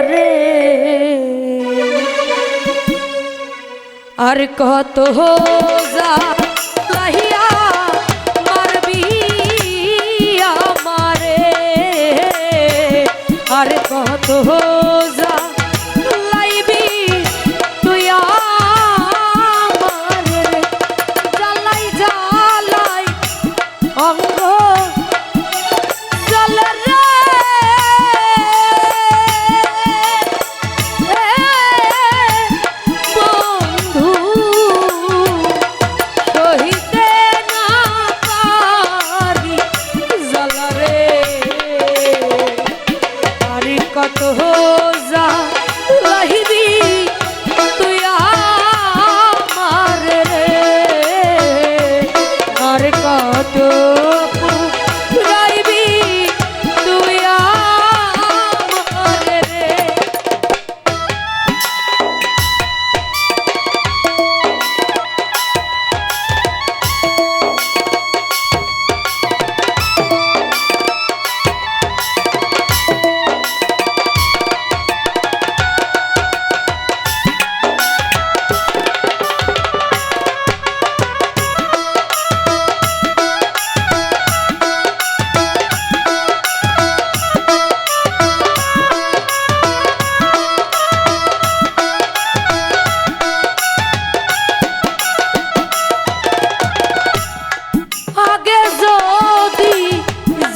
রে। আর কত যা মারবি আমারে। আর কত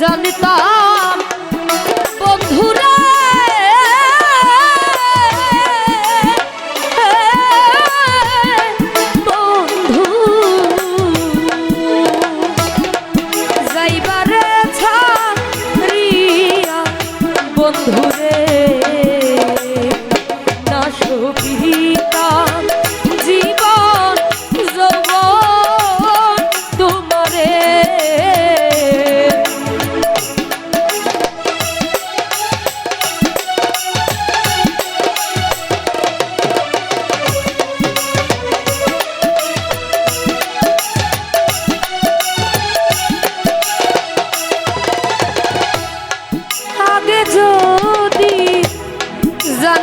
জলতা